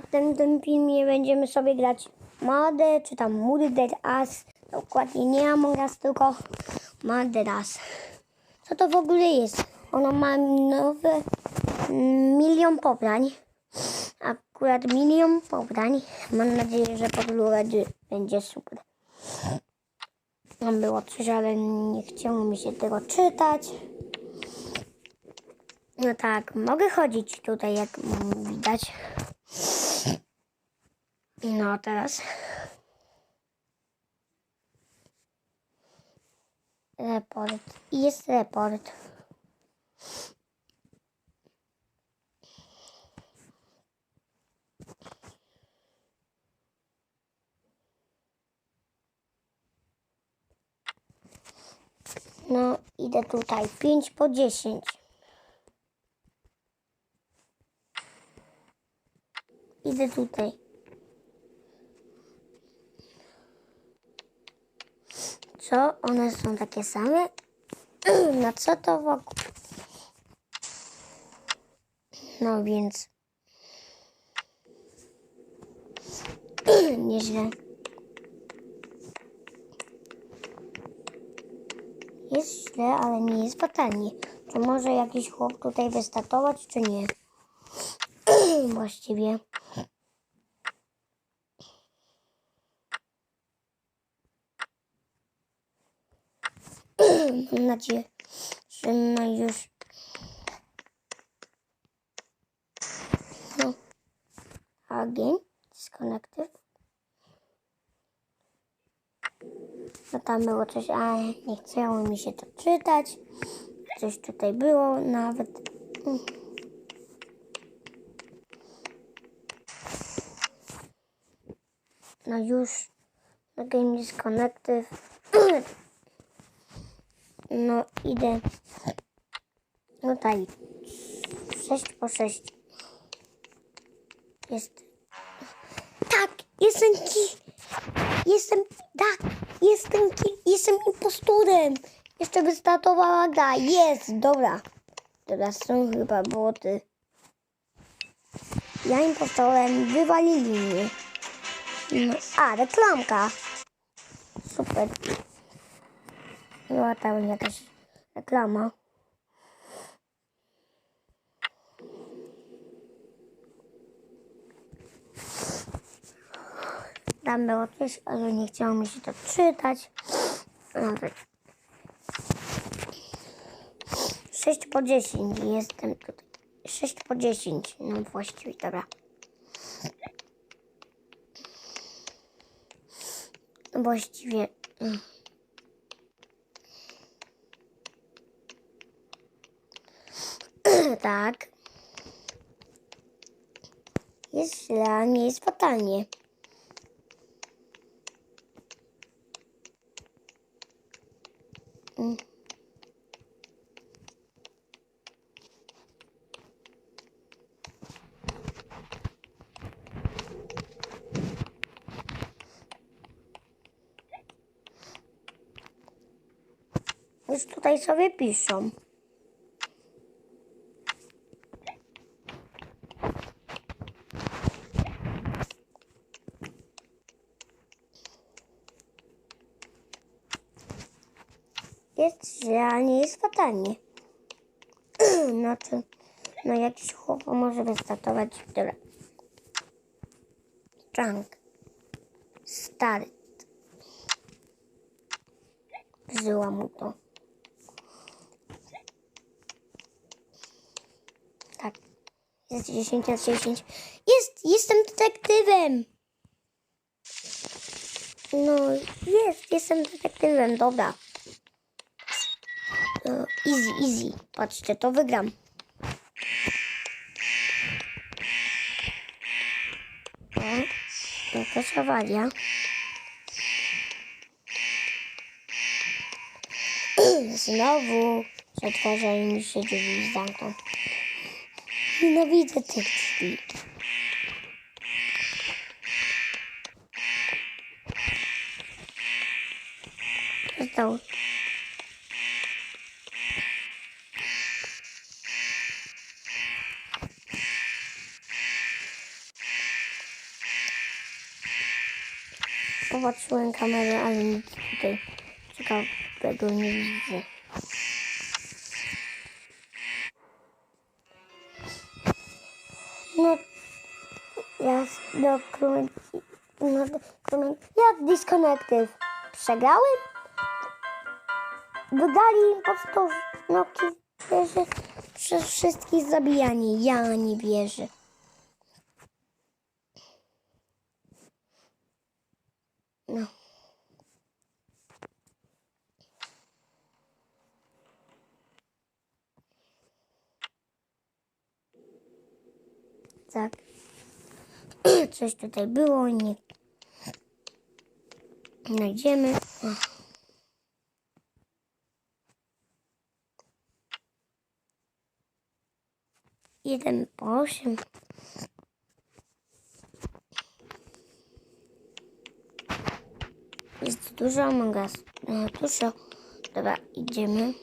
A w tym, filmie będziemy sobie grać Murder, czy tam Murder As. Dokładnie nie Among Us, tylko Murder As. Co to w ogóle jest? Ono ma nowe milion pobrań. Akurat milion pobrań. Mam nadzieję, że podróż będzie super. Tam było coś, ale nie chciało mi się tego czytać. No tak, mogę chodzić tutaj, jak widać. No teraz. Report. Jest report. No, idę tutaj. 5 po 10. Idę tutaj. Co? One są takie same? No co to wokół? No więc... Nieźle. Jest źle, ale nie jest fatalnie. Czy może jakiś chłop tutaj wystatować, czy nie? Właściwie. Mam nadzieję, że no już. No. Again, disconnected. No tam było coś, a nie chciało mi się to czytać. Coś tutaj było nawet. No już. Game disconnected. No idę. Tutaj. 6 po 6. Jest. Tak, jestem ki. Jestem. Tak, jestem ki. Jestem imposturem. Jeszcze wystartowała gra. Jest, dobra. Teraz są chyba boty. Ja impostorem wywalili mnie. No, a, reklamka. Super. No, tam jakaś reklama. Tam było coś, ale nie chciało mi się to czytać. Nawet. 6 po 10 jestem tutaj. 6 po 10, no właściwie, dobra. Właściwie. mm. Tak. Jest źle, nie jest fatalnie. Mm. Już tutaj sobie piszą. Jest źle, a nie jest fatalnie. To, no jakiś chłop może wystartować. Dobra. Chunk. Start. Wzyła mu to. Tak. Jest 10 na 10. Jest! Jestem detektywem! No, jest, jestem detektywem, dobra. Easy, easy. Patrzcie, to wygram. O, jakaś awaria. Znowu przetwarzają mi się drzwi zamkną. Nienawidzę tych drzwi. Został. Popatrzyłem kamerę, ale nic tutaj ciekawego nie widzę. No, ja dokument, no, dokument, jak disconnected? Przegrałem? Wydali po prostu no, wierzę, przez wszystkich zabijani. Ja nie wierzę. No. Tak. Coś tutaj było, nie. Znajdziemy. Jeden po osiem. Jest dużo Us. No, dużo. Dobra, idziemy.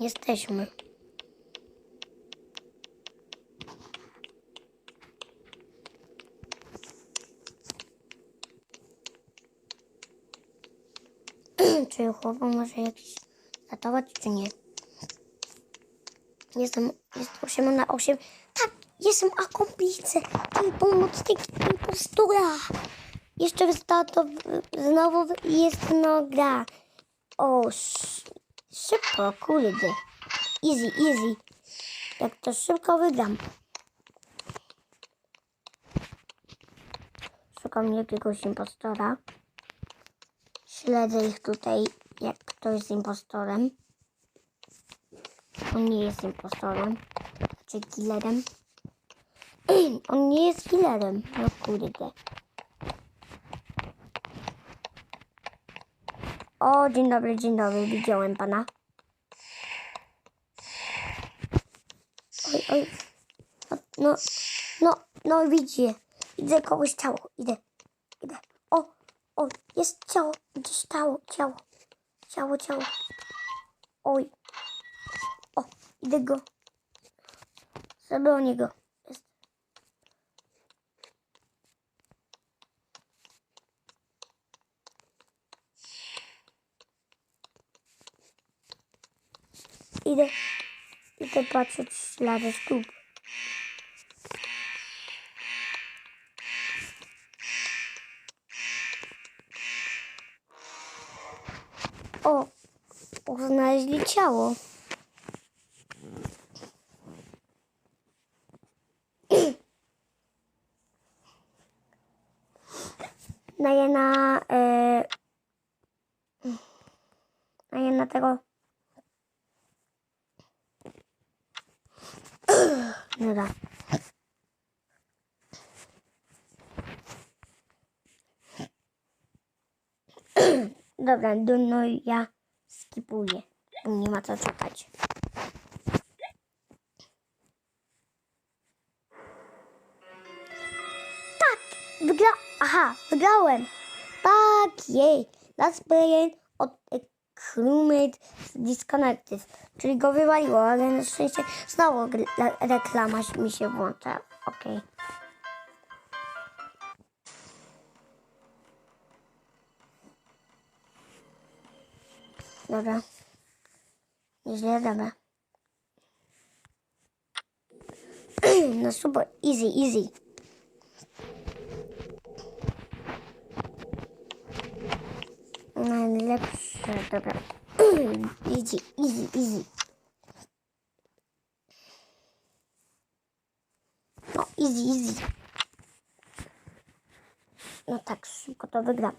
Jesteśmy. Czy chłopak może jakiś ratować, czy nie? Jestem, jest 8 na 8. Tak, jestem akomplice tej pomocnik impostura. Jeszcze wystarto znowu jest no gra. O, sz, szybko, kurde. Easy, easy. Jak to szybko wygram. Szukam jakiegoś impostora. Śledzę ich tutaj, jak ktoś jest impostorem. On nie jest impostorem, czy killerem. On nie jest killerem, no kurde. O, dzień dobry, dzień dobry, widziałem pana. Oj, oj. No, no, no, no widzicie. Widzę kogoś ciało, idę. O, jest ciało, gdzieś ciało, ciało, ciało. Oj. O, idę go. Zabronię go. Jest. Idę. Idę patrzeć ślady stóp. Ciało. Daję na... E, daję na tego... Dobra. Dobra, do- no ja skipuję. Nie ma co czekać. Tak! Wygra... Aha, wygrałem! Tak, jej! Last player od crewmate disconnected. Czyli go wywaliło, ale na szczęście znowu reklama mi się włącza. Okej. Dobra. Nieźle, dobra. No super, easy, easy. Najlepsze, dobra. Easy, easy, easy. No, easy, easy. No tak, szybko to wygram.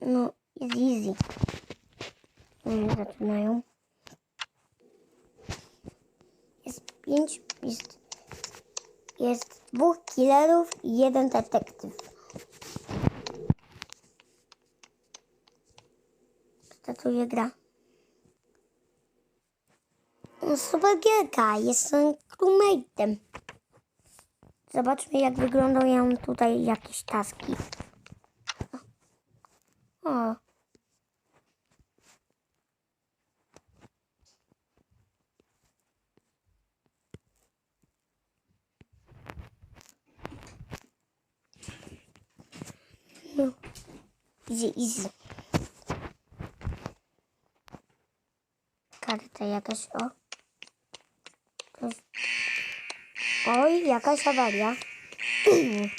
No, easy, easy. Oni zaczynają. Jest pięć, jest, jest dwóch killerów i jeden detektyw. Startuje gra. No, super gierka, jestem crewmate'em. Zobaczmy jak wyglądają tutaj jakieś taski. O. Easy, easy. Karta jakaś, o. To jest... Oj, jakaś awaria.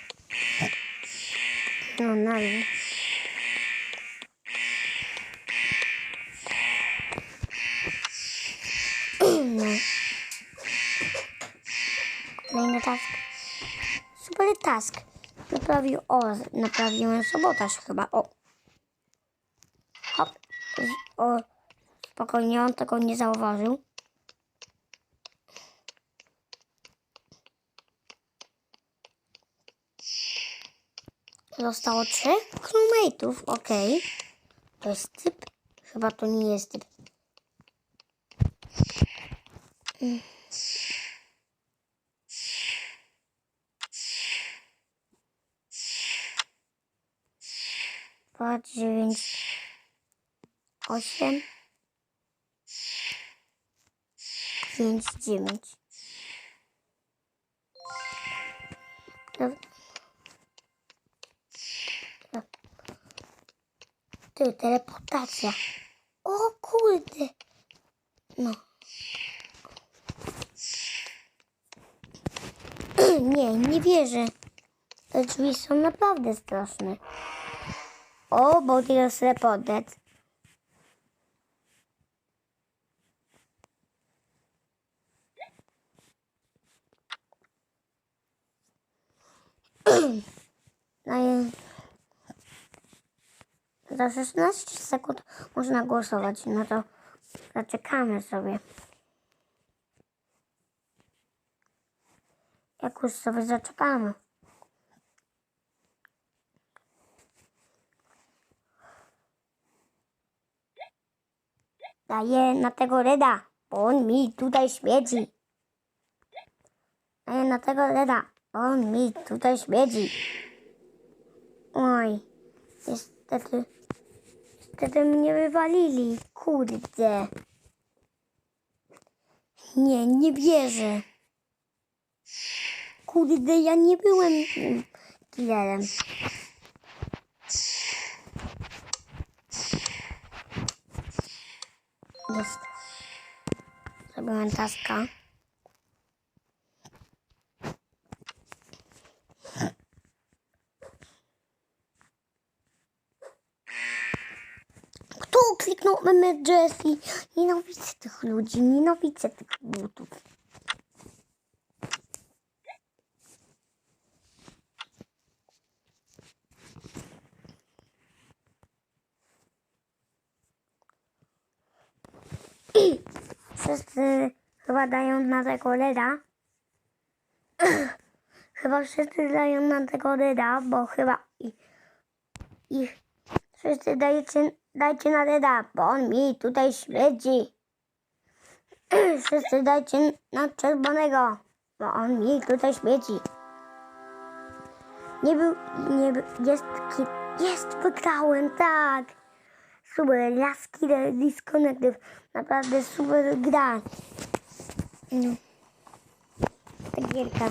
No, na dół. No. Kolejny task. Super task. Naprawił, o, naprawiłem sabotaż chyba, o. O, spokojnie, on tego nie zauważył. Zostało trzech crewmate'ów, okej. To jest typ? Chyba to nie jest typ. Dwa, dziewięć, osiem, pięć, dziewięć. No. No. Ty, teleportacja. O kurde. No. Nie, nie wierzę. Te drzwi są naprawdę straszne. O, bo teraz reportet. No i za 16 sekund można głosować. No to zaczekamy sobie. Jak już sobie zaczekamy. Daję na tego Reda, bo on mi tutaj śmiedzi. Daję na tego Reda, bo on mi tutaj śmiedzi. Oj, niestety, niestety mnie wywalili. Kurde. Nie, nie wierzę. Kurde, ja nie byłem killerem. Jest. Zrobiłem taska. Kto kliknął meme Jessie? Nienawidzę tych ludzi, nienawidzę tych butów. Wszyscy chyba dają na tego Reda. chyba wszyscy dają na tego Reda, bo chyba i, i wszyscy dajcie, dajcie na Reda, bo on mi tutaj śmierdzi. wszyscy dajcie na czerwonego, bo on mi tutaj śmierdzi. Nie był, nie był, jest, jest, wygrałem, tak. Super, Last Killer Disconnected. Naprawdę super gra. No. Ta gierka.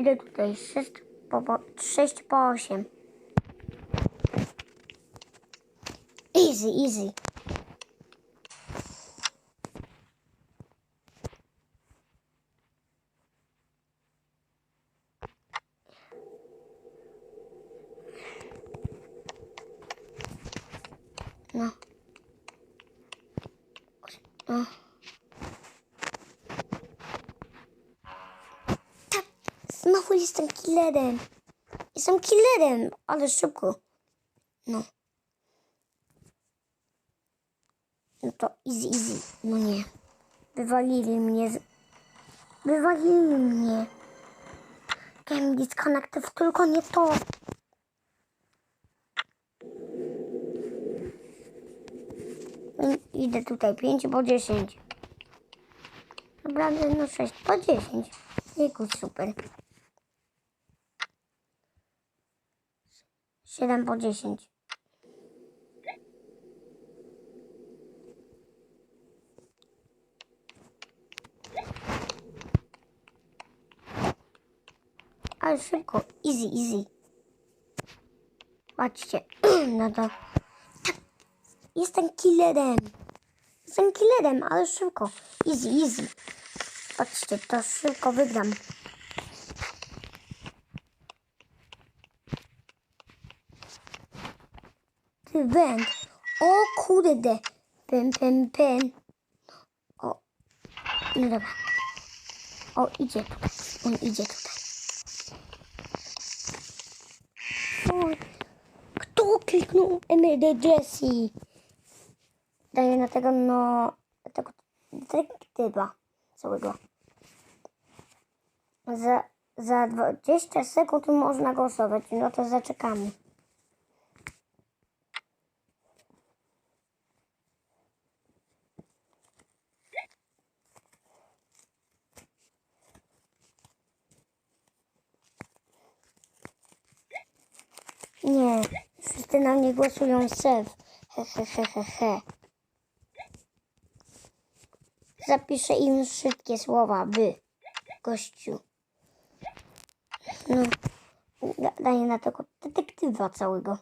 Idę tutaj 6 po, po, 6 po 8. Easy, easy. Znowu jestem killerem. Jestem killerem, ale szybko. No. No to easy, easy. No nie. Wywalili mnie. Z... Wywalili mnie. Game disconnected, tylko nie to. Idę tutaj 5 po 10. Naprawdę no 6 po 10. Jejku, super. 7 po 10. ale szybko. Easy, easy. Patrzcie, no to... Jestem killerem. Jestem killerem, ale szybko. Easy, easy. Patrzcie, to szybko wygram. Ty węd. O kurde. Pym, pym, pym. O. No dobra. O, idzie tutaj. On idzie tutaj. Oj. Kto kliknął Emerald Jessie? Daję na tego, no... Tego detektywa całego. Za, za 20 sekund można głosować. No to zaczekamy. Nie, na mnie głosują sef. He, he, he, he, he. Zapiszę im wszystkie słowa, wy, gościu. No, da, daję na tego detektywa całego.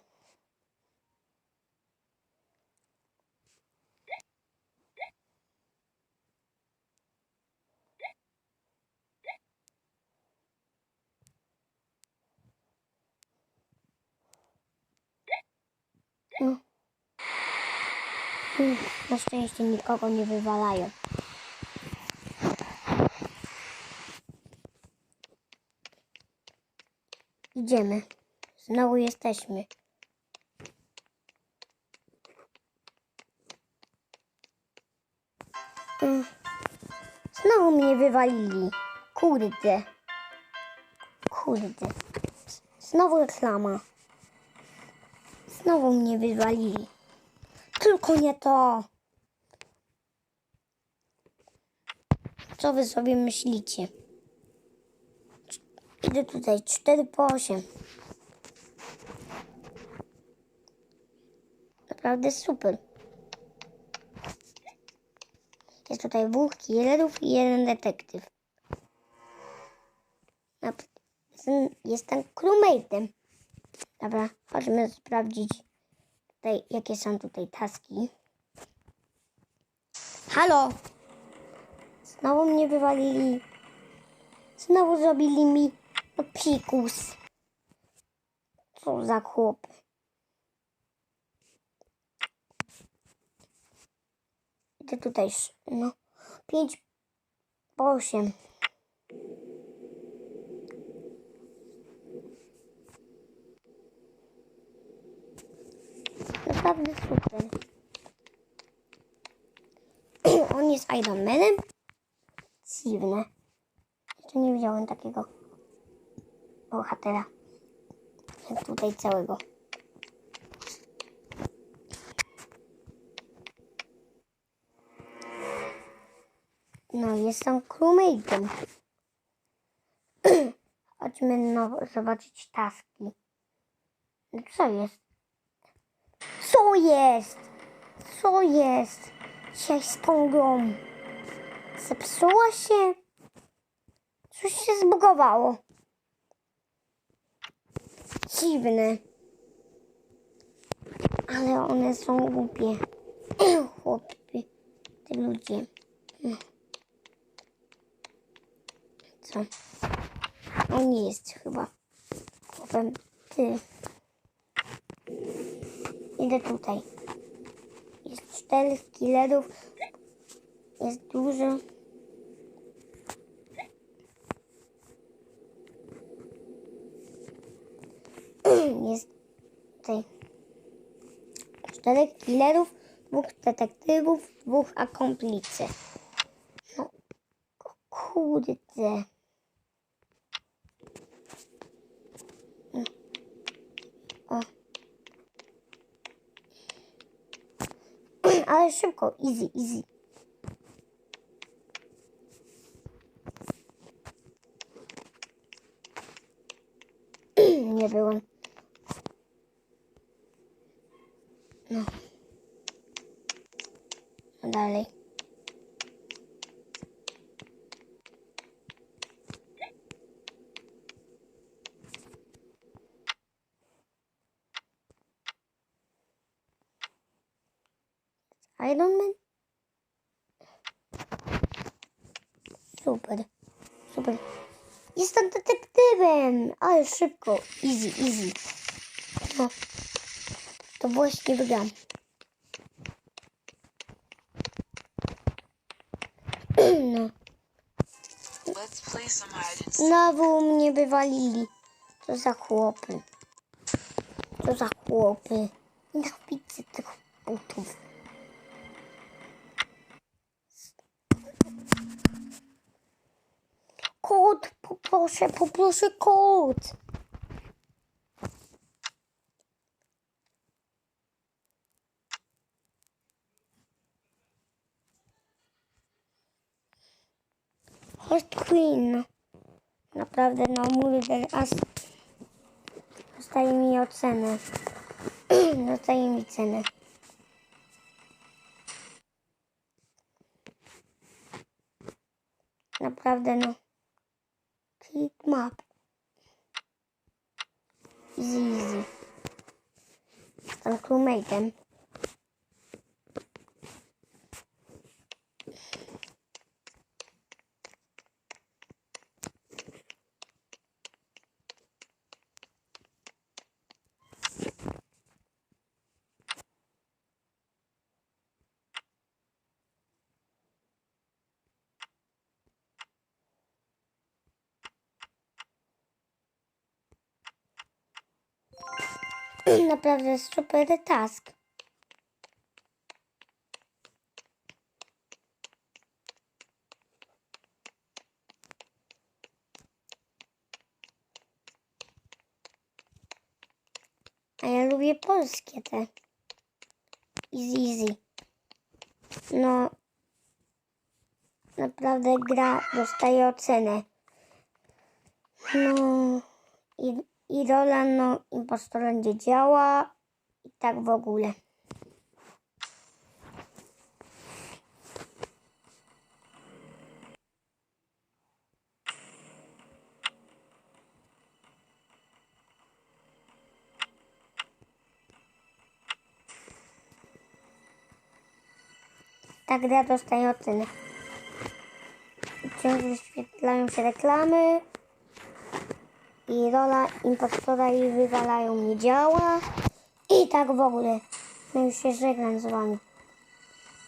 No. Mm, Na szczęście nikogo nie wywalają. Idziemy. Znowu jesteśmy. Mm. Znowu mnie wywalili. Kurde. Kurde. Znowu reklama. Znowu mnie wywalili. Tylko nie to. Co wy sobie myślicie? Idę tutaj 4 po 8. Naprawdę super. Jest tutaj dwóch killerów i jeden detektyw. Jestem, jestem crewmate'em. Dobra, chodźmy sprawdzić tutaj, jakie są tutaj taski. Halo! Znowu mnie wywalili. Znowu zrobili mi pikus. Co za chłopy. Idę tutaj, no, pięć po osiem. Naprawdę super. On jest Iron Manem? Dziwne. Jeszcze nie widziałem takiego bohatera. Jak tutaj całego. No, jestem crewmate'em. Chodźmy no, zobaczyć taski. Co jest? Co jest? Co jest? Dzisiaj z tą grą. Się? Coś się zbugowało. Dziwne. Ale one są głupie. Chłopy. Te ludzie. No. Co? On nie jest chyba. Chłopem. Ty. Idę tutaj. Czterech killerów. Jest dużo. Jest tutaj czterech killerów, dwóch detektywów, dwóch akomplicy. No, kurde. No. O. Szybko, easy, easy. Nie byłem. No. No Dalej. Iron Man? Super. Super. Jestem detektywem! Ale szybko. Easy, easy. No. To właśnie wygram. No. Znowu mnie wywalili. Co za chłopy. Co za chłopy. Nienawidzę tych butów. Kod, poproszę, kod. Host Queen. Naprawdę, no mówię teraz. Dostaje mi ocenę. Dostaje mi cenę. Naprawdę, no. Click map. Easy, easy. Jestem crewmate'em. Naprawdę super task. A ja lubię polskie te. Easy, easy. No, naprawdę gra dostaje ocenę. No, i, i rola, no, impostora nie działa i tak w ogóle. Ta gra dostaje ocenę. Wciąż wyświetlają się reklamy i rola impostora i wywalają nie działa. I tak w ogóle. No już się żegnam z wami.